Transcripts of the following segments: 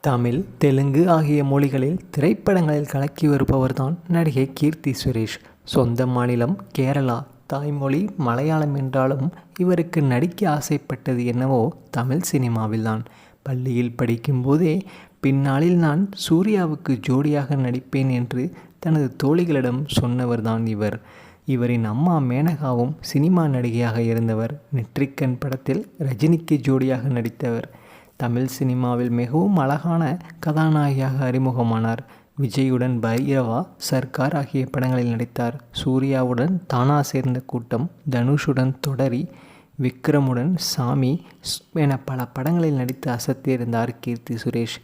தமிழ் தெலுங்கு ஆகிய மொழிகளில் திரைப்படங்களில் கலக்கி வருபவர்தான் நடிகை கீர்த்தி சுரேஷ். சொந்த மாநிலம் கேரளா. தாய்மொழி மலையாளம் என்றாலும் இவருக்கு நடிக்க ஆசைப்பட்டது என்னவோ தமிழ் சினிமாவில்தான். பள்ளியில் படிக்கும்போதே பின்னாளில் நான் சூர்யாவுக்கு ஜோடியாக நடிப்பேன் என்று தனது தோழிகளிடம் சொன்னவர்தான் இவர். இவரின் அம்மா மேனகாவும் சினிமா நடிகையாக இருந்தவர். நெற்றிக்கண் படத்தில் ரஜினிக்கு ஜோடியாக நடித்தவர். தமிழ் சினிமாவில் மிகவும் அழகான கதாநாயகியாக அறிமுகமானார். விஜயுடன் பைரவா சர்க்கார் ஆகிய படங்களில் நடித்தார். சூர்யாவுடன் தானா சேர்ந்த கூட்டம் தனுஷுடன் தொடரி விக்ரமுடன் சாமி என பல படங்களில் நடித்து அசத்தியிருந்தார் கீர்த்தி சுரேஷ்.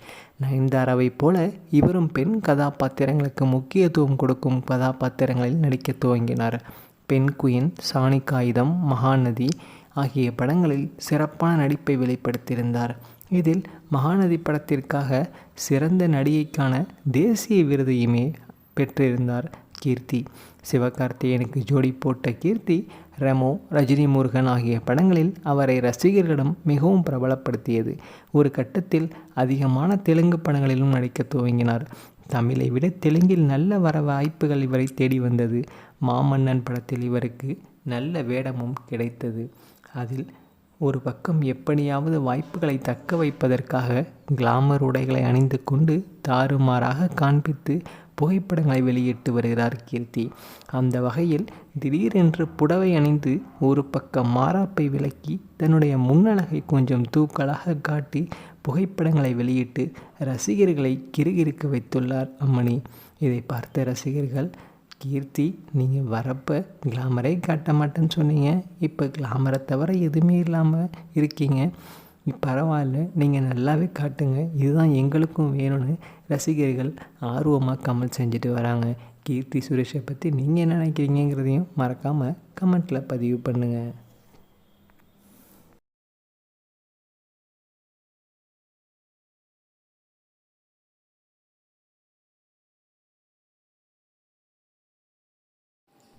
நயன்தாராவைப் போல இவரும் பெண் கதாபாத்திரங்களுக்கு முக்கியத்துவம் கொடுக்கும் கதாபாத்திரங்களில் நடிக்க துவங்கினார். பெண் குயின் சாணி காகிதம் மகாநதி ஆகிய படங்களில் சிறப்பான நடிப்பை வெளிப்படுத்தியிருந்தார். இதில் மகாநதி படத்திற்காக சிறந்த நடிகைக்கான தேசிய விருதையுமே பெற்றிருந்தார் கீர்த்தி. சிவகார்த்திகேயனுக்கு ஜோடி போட்ட கீர்த்தி ரெமோ ரஜினி முருகன் ஆகிய படங்களில் அவரை ரசிகர்களிடம் மிகவும் பிரபலப்படுத்தியது. ஒரு கட்டத்தில் அதிகமான தெலுங்கு படங்களிலும் நடிக்க துவங்கினார். தமிழை விட தெலுங்கில் நல்ல வர வாய்ப்புகள் இவரை தேடி வந்தது. மாமன்னன் படத்தில் இவருக்கு நல்ல வேடமும் கிடைத்தது. அதில் ஒரு பக்கம் எப்படியாவது வாய்ப்புகளை தக்க வைப்பதற்காக கிளாமர் உடைகளை அணிந்து கொண்டு தாறுமாறாக காண்பித்து புகைப்படங்களை வெளியிட்டு வருகிறார் கீர்த்தி. அந்த வகையில் திடீரென்று புடவை அணிந்து ஒரு பக்கம் மாறாப்பை விலக்கி தன்னுடைய முன்னழகை கொஞ்சம் தூக்கலாக காட்டி புகைப்படங்களை வெளியிட்டு ரசிகர்களை கிறுகிறுக்க வைத்துள்ளார் அம்மணி. இதை பார்த்த ரசிகர்கள் கீர்த்தி நீங்கள் வரப்போ கிளாமரே காட்ட மாட்டேன்னு சொன்னீங்க. இப்போ கிளாமரை தவிர எதுவுமே இல்லாமல் இருக்கீங்க. பரவாயில்ல நீங்கள் நல்லாவே காட்டுங்க. இதுதான் எங்களுக்கும் வேணும்னு ரசிகர்கள் ஆர்வமாக கமெண்ட் செஞ்சுட்டு வராங்க. கீர்த்தி சுரேஷை பற்றி நீங்கள் என்ன நினைக்கிறீங்கிறதையும் மறக்காமல் கமெண்ட்டில் பதிவு பண்ணுங்கள்